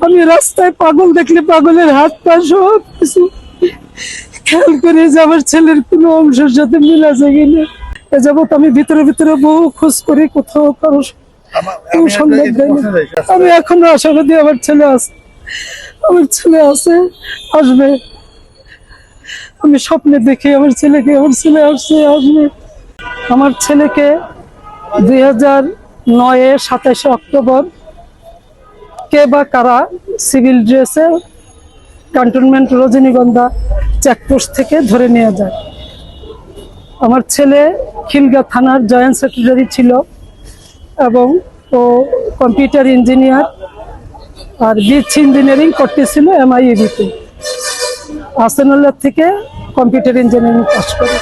আমি রাস্তায় পাগল দেখলে পাগলের হাত পা সব কিছু খেয়াল করে যে আমার ছেলের কোনো অংশের সাথে মিল কিনা। এ যাবৎ আমি ভিতরে ভিতরে বহু খোঁজ করি কোথাও কারও সন্ধান দেয়নি। আমি এখনও আশাবাদী আমার ছেলে আছে। আমার ছেলে আছে আসবে। আমি স্বপ্নে দেখি আমার ছেলেকে আমার ছেলে আসছে আসবে। আমার ছেলেকে দুই হাজার নয়ে সাতাশে অক্টোবর কে বা কারা সিভিল ড্রেসে ক্যান্টনমেন্ট রজনীগন্ধা চেকপোস্ট থেকে ধরে নিয়ে যায়। আমার ছেলে খিলগা থানার জয়েন্ট সেক্রেটারি ছিল এবং ও কম্পিউটার ইঞ্জিনিয়ার আর বিচ ইঞ্জিনিয়ারিং করতেছিল এমআইএবিতে। আসানুল্লাহ থেকে কম্পিউটার ইঞ্জিনিয়ারিং পাস করে।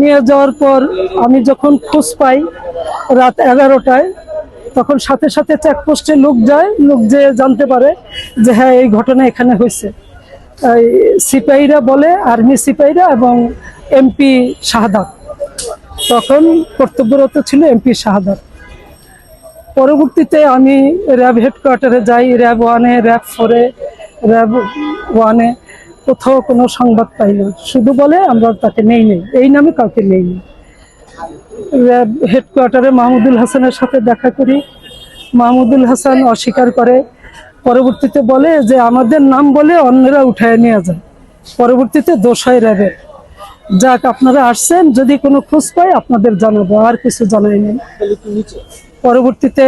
নিয়ে যাওয়ার পর আমি যখন খোঁজ পাই রাত এগারোটায় তখন সাথে সাথে চেকপোস্টে লোক যায়, লোক যে জানতে পারে যে হ্যাঁ এই ঘটনা এখানে হয়েছে। সিপাহীরা বলে, আর্মি সিপাহীরা এবং এমপি শাহাদাত। তখন কর্তব্যরত ছিল এমপি শাহাদাত। পরবর্তীতে আমি র্যাব হেডকোয়ার্টারে যাই, র্যাব ওয়ানে, র্যাব ফোরে, র্যাব ওয়ানে কোথাও কোনো সংবাদ পাই না শুধু বলে আমরা তাকে নেই নেই এই নামে কাউকে নেই নেই র্যাব হেডকোয়ার্টারে মাহমুদুল হাসানের সাথে দেখা করি। মাহমুদুল হাসান অস্বীকার করে, পরবর্তীতে বলে যে আমাদের নাম বলে অন্যরা উঠায় নিয়ে যায় পরবর্তীতে দোষ হয় র্যাবের যাক, আপনারা আসছেন, যদি কোনো খোঁজ পাই আপনাদের জানাব, আর কিছু জানাই নেই। পরবর্তীতে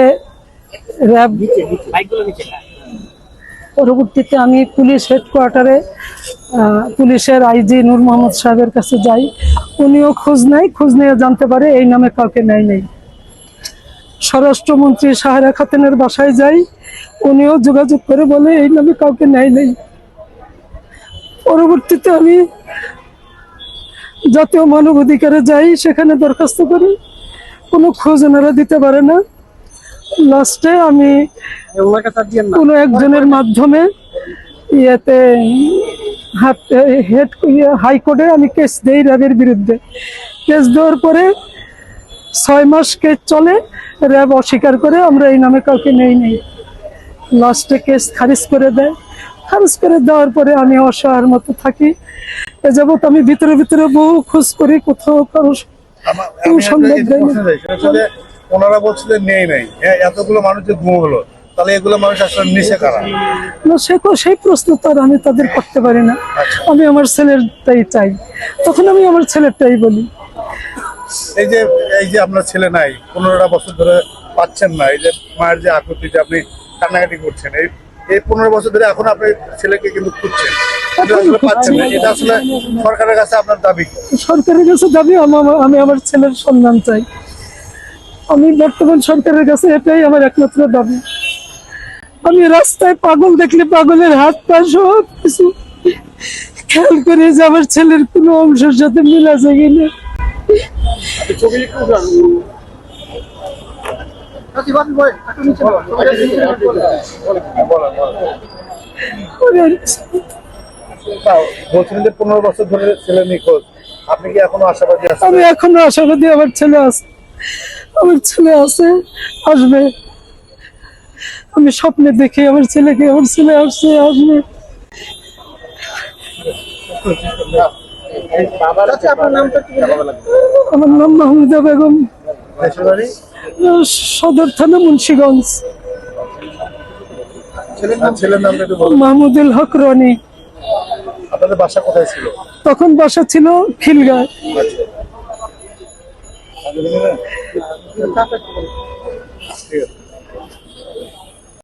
র্যাব পরবর্তীতে আমি পুলিশ হেডকোয়ার্টারে পুলিশের আইজি নূর মোহাম্মদ সাহেবের কাছে যাই। উনিও খোঁজ নেয়, খোঁজ নিয়ে জানতে পারে এই নামে কাউকে নেয় নেই। স্বরাষ্ট্রমন্ত্রী সাহারা খাতুনের বাসায় যাই, উনিও যোগাযোগ করে বলে এই নামে কাউকে নেয় নেই। পরবর্তীতে আমি জাতীয় মানব অধিকারে যাই, সেখানে দরখাস্ত করি। কোনো খোঁজ ওনারা দিতে পারে না। লাস্টে আমি কোনো একজনের মাধ্যমে ইয়েতে হাত- হেড ইয়ে, হাইকোর্টে আমি কেস দেই র্যাবের বিরুদ্ধে। কেস দেওয়ার পরে ছয় মাস কেস চলে র্যাব অস্বীকার করে আমরা এই নামে কাউকে নেই নেই। লাস্টে কেস খারিজ করে দেয়। খারিজ করে দেওয়ার পরে আমি অসহায়ের মতো থাকি। এ যাবৎ আমি ভিতরে ভিতরে বহু খোঁজ করি কোথাও কারও কেউ আমি একটা ওনারা বলছিলেন নেই নাই। এতগুলো মানুষ যে গুম হলো তাহলে এগুলো মানুষ আসলে নিচে কারা? না সে সেই প্রশ্ন তো আর আমি তাদের করতে পারি না। আমি আমার ছেলেরটাই চাই। তখন আমি আমার ছেলেরটাই বলি। এই যে এই যে আপনার ছেলে নাই পনেরোটা বছর ধরে পাচ্ছেন না এই যে মায়ের যে আকুতি যে আপনি কান্নাকাটি করছেন এই এই পনেরো বছর ধরে এখন আপনি ছেলেকে কিন্তু খুঁজছেন পাচ্ছেন না। এটা আসলে সরকারের কাছে আপনার দাবি সরকারের কাছে দাবি আমা- আমি আমার ছেলের সন্ধান চাই। আমি বর্তমান সরকারের কাছে এটাই আমার একমাত্র দাবি। আমি রাস্তায় পাগল দেখলে পাগলের হাত পা সব কিছু খেয়াল করে যে আমার ছেলের কোনো অংশের সাথে মিল আছে কিনা। আমি- বলছিলেন যে পনেরো বছর ধরে ছেলে নিখোঁজ। আপনি কি এখনও আশাবাদী আছেন? আমি এখনও আশাবাদী আমার ছেলে আছে। আমার ছেলে আছে আসবে। আমি স্বপ্নে দেখি আমার ছেলেকে আমার ছেলে আসছে আসবে। আমার নাম মাহমুদা বেগম। সদর থানা মুন্সিগঞ্জ। মাহমুদুল হক রনি। আপনাদের বাসা কোথায় ছিল? তখন বাসা ছিল খিলগায় ঠিক আছে।